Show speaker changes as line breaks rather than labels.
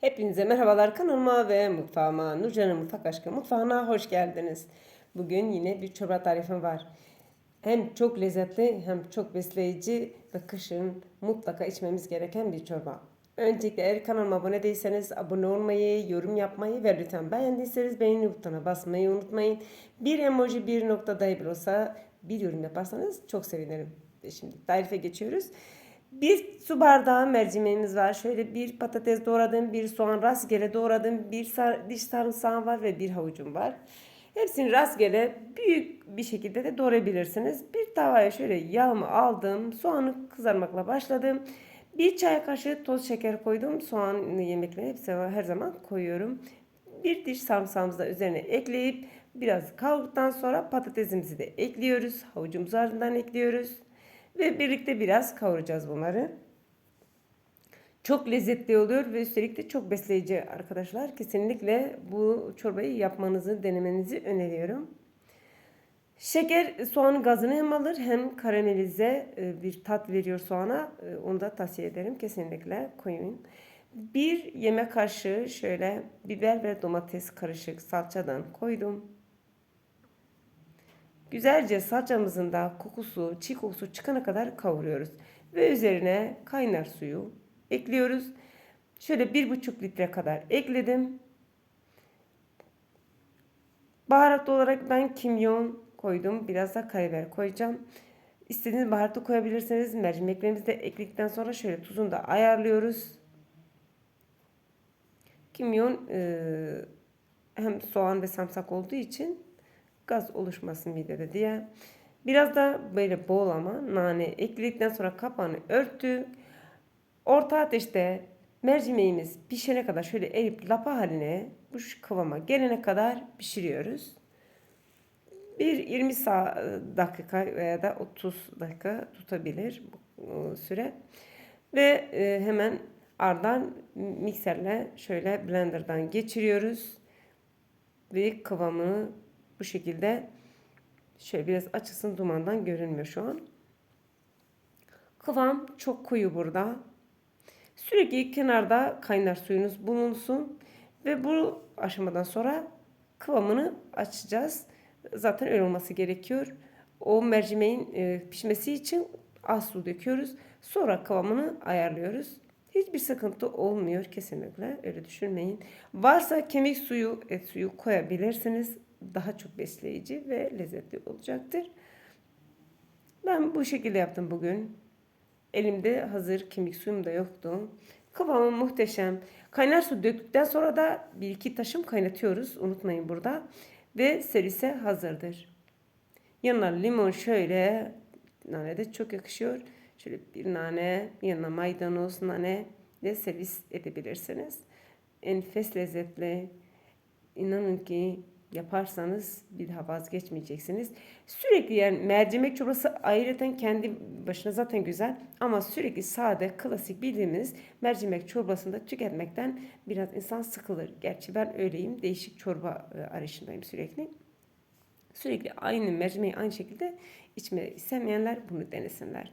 Hepinize merhabalar kanalıma ve mutfağıma, Nurcan'ın Mutfak Aşkı mutfağına hoş geldiniz. Bugün yine bir çorba tarifim var. Hem çok lezzetli hem çok besleyici ve kışın mutlaka içmemiz gereken bir çorba. Öncelikle eğer kanalıma abone değilseniz abone olmayı, yorum yapmayı ve lütfen beğendiyseniz beğeni butonuna basmayı unutmayın. Bir emoji bir nokta dahi olsa bir yorum yaparsanız çok sevinirim. Şimdi tarife geçiyoruz. Bir su bardağı mercimeğimiz var. Şöyle bir patates doğradım, bir soğan rastgele doğradım, bir sar, diş sarımsağım var ve bir havucum var. Hepsini rastgele büyük bir şekilde de doğrayabilirsiniz. Bir tavaya şöyle yağımı aldım, soğanı kızarmakla başladım. Bir çay kaşığı toz şeker koydum. Soğan yemekleri hepsi her zaman koyuyorum. Bir diş sarımsağımızı da üzerine ekleyip biraz kavurduktan sonra patatesimizi de ekliyoruz. Havucumuzu ardından ekliyoruz. Ve birlikte biraz kavuracağız bunları. Çok lezzetli oluyor ve üstelik de çok besleyici arkadaşlar. Kesinlikle bu çorbayı yapmanızı, denemenizi öneriyorum. Şeker soğanın gazını hem alır hem karamelize e, bir tat veriyor soğana. E, Onu da tavsiye ederim. Kesinlikle koyun. Bir yemek kaşığı şöyle biber ve domates karışık salçadan koydum. Güzelce salçamızın da kokusu, çiğ kokusu çıkana kadar kavuruyoruz. Ve üzerine kaynar suyu ekliyoruz. Şöyle bir buçuk litre kadar ekledim. Baharat olarak ben kimyon koydum. Biraz da karabiber koyacağım. İstediğiniz baharatı koyabilirsiniz. Mercimeklerimizi de ekledikten sonra şöyle tuzunu da ayarlıyoruz. Kimyon e, hem soğan ve samsak olduğu için gaz oluşmasın midede diye. Biraz da böyle bol ama nane ekledikten sonra kapağını örttük. Orta ateşte mercimeğimiz pişene kadar şöyle erip lapa haline bu kıvama gelene kadar pişiriyoruz. Bir 20 dakika veya da 30 dakika tutabilir bu süre. Ve e, hemen ardından mikserle şöyle blenderdan geçiriyoruz. Ve kıvamını bu şekilde şöyle biraz açılsın dumandan görünmüyor şu an. Kıvam çok koyu burada. Sürekli kenarda kaynar suyunuz bulunsun ve bu aşamadan sonra kıvamını açacağız. Zaten öyle olması gerekiyor. O mercimeğin e, pişmesi için az su döküyoruz. Sonra kıvamını ayarlıyoruz. Hiçbir sıkıntı olmuyor kesinlikle. Öyle düşünmeyin. Varsa kemik suyu, et suyu koyabilirsiniz. Daha çok besleyici ve lezzetli olacaktır. Ben bu şekilde yaptım bugün. Elimde hazır kemik suyum da yoktu. Kıvamı muhteşem. Kaynar su döktükten sonra da bir iki taşım kaynatıyoruz. Unutmayın burada. Ve servise hazırdır. Yanına limon şöyle nane de çok yakışıyor. Şöyle bir nane, yanına maydanoz, nane de servis edebilirsiniz. Enfes lezzetli. İnanın ki yaparsanız bir daha vazgeçmeyeceksiniz. Sürekli yani mercimek çorbası ayrıca kendi başına zaten güzel ama sürekli sade, klasik bildiğimiz mercimek çorbasını da tüketmekten biraz insan sıkılır. Gerçi ben öyleyim. Değişik çorba e, arayışındayım sürekli. Sürekli aynı mercimeği aynı şekilde içmeyi istemeyenler bunu denesinler.